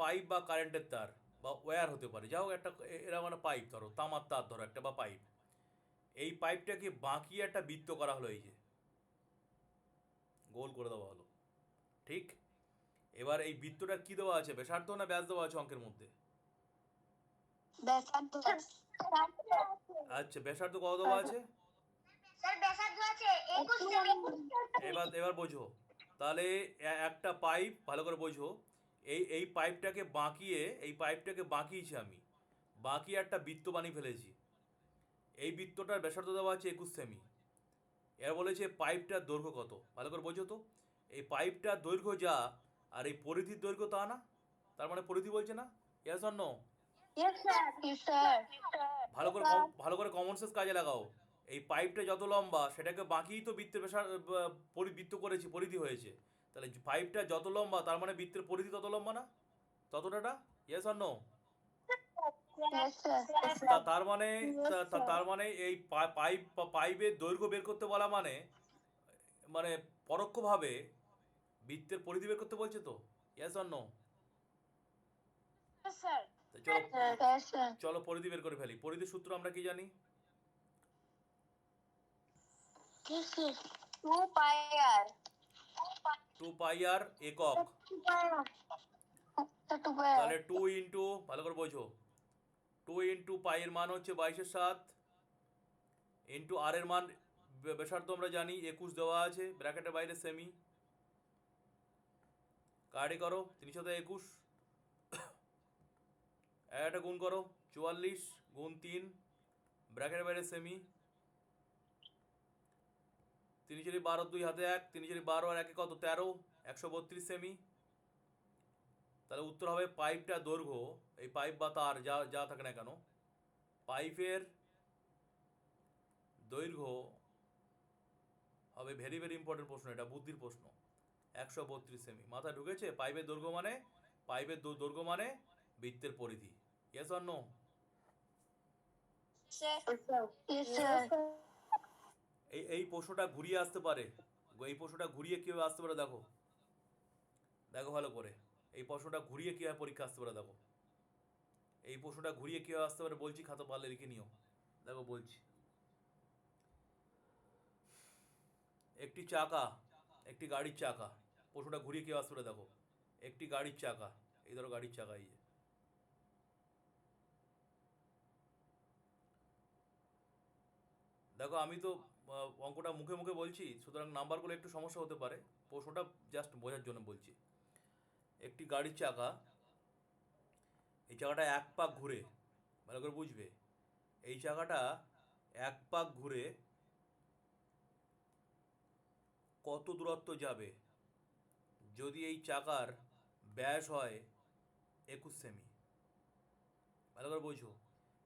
Pipe বা কারেন্টের তার বা ওয়্যার হতে পারে। যাও একটা এরা মানে পাইপ ধরো তামার তার ধরো একটা বা পাইপ এই পাইপটাকে বাঁকিয়ে একটা বৃত্ত করা হলো এই যে। গোল করে দেওয়া হলো। ঠিক? এবার এই বৃত্তটা কি দেওয়া আছে? ব্যাসার্ধ না ব্যাস দেওয়া আছে অঙ্কের মধ্যে? আচ্ছা ব্যাসার্ধ কত দেওয়া আছে? এবার এবার বোঝো। তাহলে একটা পাইপ ভালো করে বোঝো। এই এই পাইপটাকে বাঁকিয়ে এই পাইপটাকে বাঁকিয়েছি আমি। বাঁকিয়ে একটা বৃত্ত বানিয়ে ফেলেছি। এই বৃত্তটার ব্যাসার্ধ দেওয়া আছে একুশ সেমি। এর বলেছে পাইপটার দৈর্ঘ্য কত? ভালো করে বোঝো তো। এই পাইপটার দৈর্ঘ্য যা আর এই পরিধির দৈর্ঘ্য তা না। তার মানে পরিধি বলছে না? ইয়াস অন্য ভালো করে ভালো করে কমন সেন্স কাজে লাগাও। এই পাইপটা যত লম্বা সেটাকে বাঁকিয়েই তো বৃত্তের ব্যাসার ব- বৃত্ত করেছি পরিধি হয়েছে। তাহলে পাইপটা যত লম্বা, তার মানে বৃত্তের পরিধি তত লম্বা না? ততটা ইয়েস ইয়েস স্যার তার মানে তার মানে এই পাইপ পাইপের দৈর্ঘ্য বের করতে বলা মানে মানে পরোক্ষভাবে বৃত্তের পরিধি বের করতে বলছে তো? ইয়েস অন্য স্যার চলো চলো পরিধি বের করে ফেলি। পরিধির সূত্র আমরা কি জানি? টু পাই আর টু পাই আর একক। তাহলে টু ইন্টু ভালো করে বোঝো। টু ইন্টু পাইয়ের মান হচ্ছে বাইশের সাত। ইন্টু আর এর মান ব্যাসার্ধ আমরা জানি, একুশ দেওয়া আছে, ব্র্যাকেটের বাইরে সেমি কার্ডে করো তিন সাথে একুশ। একটা গুণ করো, চুয়াল্লিশ গুণ তিন, ব্র্যাকেটের বাইরে সেমি তিন চারি বারো দুই হাতে এক তিন চারি বারো আর একে কত? তেরো একশো বত্রিশ সেমি তাহলে উত্তর হবে পাইপটা দৈর্ঘ্য এই পাইপ বা তার যা যা থাকে না কেন। পাইপের দৈর্ঘ্য হবে ভেরি ভেরি ইম্পর্টেন্ট প্রশ্ন এটা বুদ্ধির প্রশ্ন। একশো বত্রিশ সেমি মাথায় ঢুকেছে? পাইপের দৈর্ঘ্য মানে পাইপের দৈর্ঘ্য মানে বৃত্তের পরিধি। ইয়েস অন্য ইয়েস স্যার এই পশুটা ঘুরিয়ে আসতে পারে। এই পশুটা ঘুরিয়ে কীভাবে আসতে পারে দেখো। দেখো ভালো করে। এই পশুটা ঘুরিয়ে কীভাবে পরীক্ষা আসতে পারে দেখো। এই পশুটা ঘুরিয়ে কীভাবে আসতে পারে বলছি, খাতা পারলে লিখে নিও। দেখো বলছি। একটি চাকা, একটি গাড়ির চাকা। পশুটা ঘুরিয়ে কেউ আসতে পারে দেখো। একটি গাড়ির চাকা। এই ধরো গাড়ির চাকা এই যে। দেখো, আমি তো অঙ্কটা মুখে মুখে বলছি, সুতরাং নাম্বারগুলো একটু সমস্যা হতে পারে। প্রশ্নটা জাস্ট বোঝার জন্য বলছি। একটি গাড়ির চাকা, এই চাকাটা এক পাক ঘুরে, ভালো করে বুঝবে, এই চাকাটা এক পাক ঘুরে কত দূরত্ব যাবে? যদি এই চাকার ব্যাস হয় একুশ সেমি, ভালো করে বোঝো,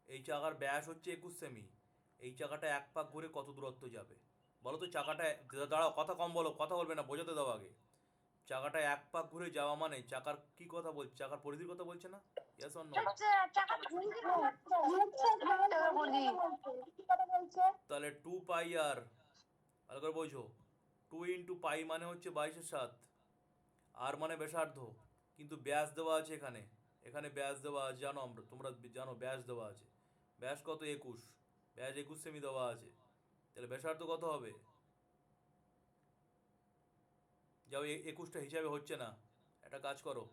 এই চাকার ব্যাস হচ্ছে একুশ সেমি এই চাকাটা এক পাক ঘুরে কত দূরত্ব যাবে? বলো তো চাকাটা দাঁড়াও কথা কম বলো কথা বলবে না বোঝাতে দাও আগে। চাকাটা এক পাক ঘুরে যাওয়া মানে চাকার কি কথা বলছে চাকার পরিধির কথা বলছে না? ইয়েস চাকা তাহলে টু পাই আর ভালো করে বোঝো। টু ইন্টু পাই মানে হচ্ছে বাইশের সাত। আর মানে ব্যাসার্ধ। কিন্তু ব্যাস দেওয়া আছে এখানে। এখানে ব্যাস দেওয়া আছে জানো আমরা তোমরা জানো ব্যাস দেওয়া আছে। ব্যাস কত? একুশ। ব্যাস একুশ সেমি দেওয়া আছে। তাহলে ব্যাসার্ধ কত হবে? যাও একুশটা হিসাবে হচ্ছে না। একটা কাজ করো।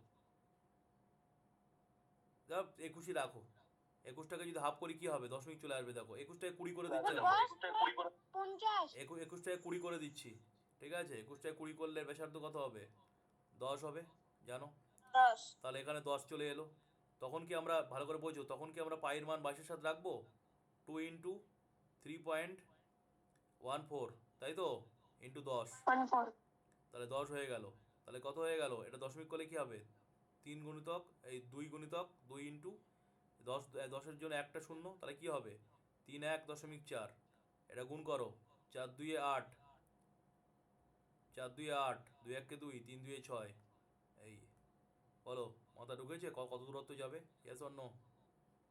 যাও একুশই রাখো। একুশটাকে যদি হাফ করি কি হবে? দশমিক চলে আসবে দেখো। একুশটাকে কুড়ি করে দিচ্ছে না পঞ্চাশ একু কুড়ি করে দিচ্ছি। ঠিক আছে? একুশটায় কুড়ি করলে ব্যাসার্ধ কত হবে? দশ হবে জানো? তাহলে এখানে দশ চলে এলো। তখন কি আমরা ভালো করে বোঝো? তখন কি আমরা পায়ের মান বাইশের সাথে রাখব? Two into three point one four তাই তো? ইন্টু দশ। তাহলে দশ হয়ে গেল। তাহলে কত হয়ে গেল? এটা দশমিক করলে কি হবে? তিন গুণিতক এই দুই গুণিতক দুই ইন্টু দশ দশের জন্য একটা শূন্য তাহলে কি হবে? তিন এক দশমিক চার। এটা গুণ করো। চার দুইয়ে আট। চার দুইয়ে আট দুই এককে দুই তিন দুইয়ে ছয়। এই বলো মাথা ঢুকেছে? কত দূরত্ব যাবে? ইয়েস অন্য ইয়েস স্যার এটা বুঝাতে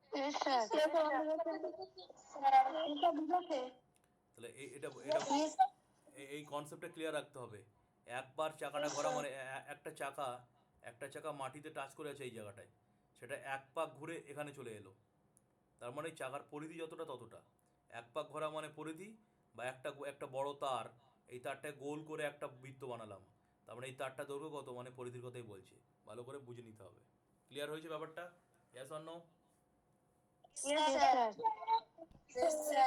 তাহলে এই- এটা এটা ইয়েস এই- এই কনসেপ্টটা ক্লিয়ার রাখতে হবে। একবার চাকাটা ঘোরা মানে একটা চাকা একটা চাকা মাটিতে টাচ করে আছে এই জায়গাটায়। সেটা এক পাক ঘুরে এখানে চলে এলো। তার মানে চাকার পরিধি যতটা ততটা। এক পাক ঘোরা মানে পরিধি বা একটা একটা বড় তার এই তারটায় গোল করে একটা বৃত্ত বানালাম। তার মানে এই তারটা দৈর্ঘ্য কত? মানে পরিধির কথাই বলছে। ভালো করে বুঝে নিতে হবে। ক্লিয়ার হয়েছে ব্যাপারটা? ইয়াস অন্য Jeszcze. Jeszcze.